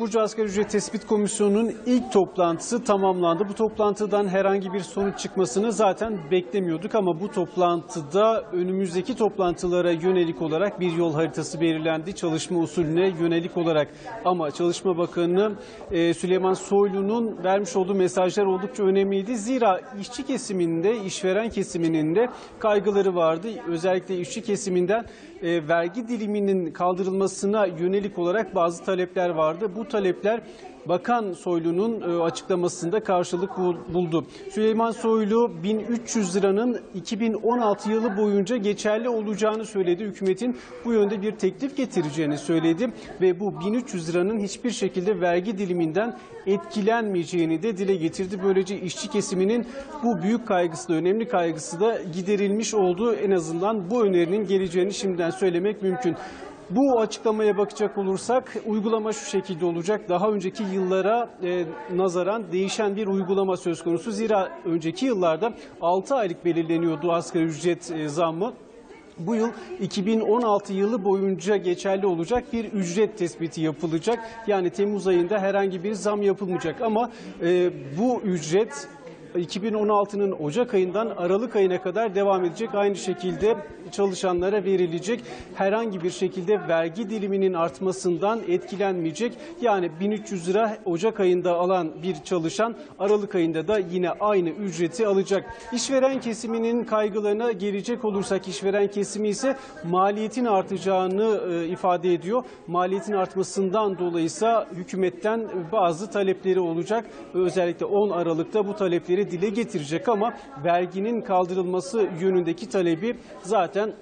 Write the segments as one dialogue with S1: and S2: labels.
S1: Burcu Asgari Ücret Tespit Komisyonu'nun ilk toplantısı tamamlandı. Bu toplantıdan herhangi bir sonuç çıkmasını zaten beklemiyorduk ama bu toplantıda önümüzdeki toplantılara yönelik olarak bir yol haritası belirlendi. Çalışma usulüne yönelik olarak ama Çalışma Bakanı e, Süleyman Soylu'nun vermiş olduğu mesajlar oldukça önemliydi. Zira işçi kesiminde, işveren kesiminin de kaygıları vardı. Özellikle işçi kesiminden e, vergi diliminin kaldırılmasına yönelik olarak bazı talepler vardı. Bu talepler Bakan Soylu'nun e, açıklamasında karşılık bul- buldu. Süleyman Soylu 1300 liranın 2016 yılı boyunca geçerli olacağını söyledi. Hükümetin bu yönde bir teklif getireceğini söyledi ve bu 1300 liranın hiçbir şekilde vergi diliminden etkilenmeyeceğini de dile getirdi. Böylece işçi kesiminin bu büyük kaygısı da önemli kaygısı da giderilmiş oldu. En azından bu önerinin geleceğini şimdiden söylemek mümkün. Bu açıklamaya bakacak olursak uygulama şu şekilde olacak. Daha önceki yıllara e, nazaran değişen bir uygulama söz konusu. Zira önceki yıllarda 6 aylık belirleniyordu asgari ücret e, zammı. Bu yıl 2016 yılı boyunca geçerli olacak bir ücret tespiti yapılacak. Yani Temmuz ayında herhangi bir zam yapılmayacak ama e, bu ücret 2016'nın Ocak ayından Aralık ayına kadar devam edecek. Aynı şekilde çalışanlara verilecek. Herhangi bir şekilde vergi diliminin artmasından etkilenmeyecek. Yani 1300 lira Ocak ayında alan bir çalışan Aralık ayında da yine aynı ücreti alacak. İşveren kesiminin kaygılarına gelecek olursak işveren kesimi ise maliyetin artacağını e, ifade ediyor. Maliyetin artmasından dolayıysa hükümetten bazı talepleri olacak. Özellikle 10 Aralık'ta bu talepleri dile getirecek ama verginin kaldırılması yönündeki talebi zaten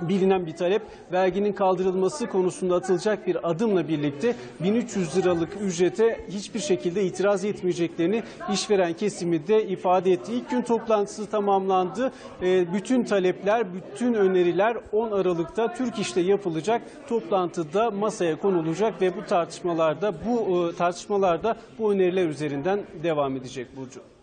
S1: bilinen bir talep. Verginin kaldırılması konusunda atılacak bir adımla birlikte 1300 liralık ücrete hiçbir şekilde itiraz etmeyeceklerini işveren kesimi de ifade etti. İlk gün toplantısı tamamlandı. Ee, Bütün talepler, bütün öneriler 10 Aralık'ta Türk İş'te yapılacak toplantıda masaya konulacak ve bu tartışmalarda bu e, tartışmalarda bu öneriler üzerinden devam edecek Burcu.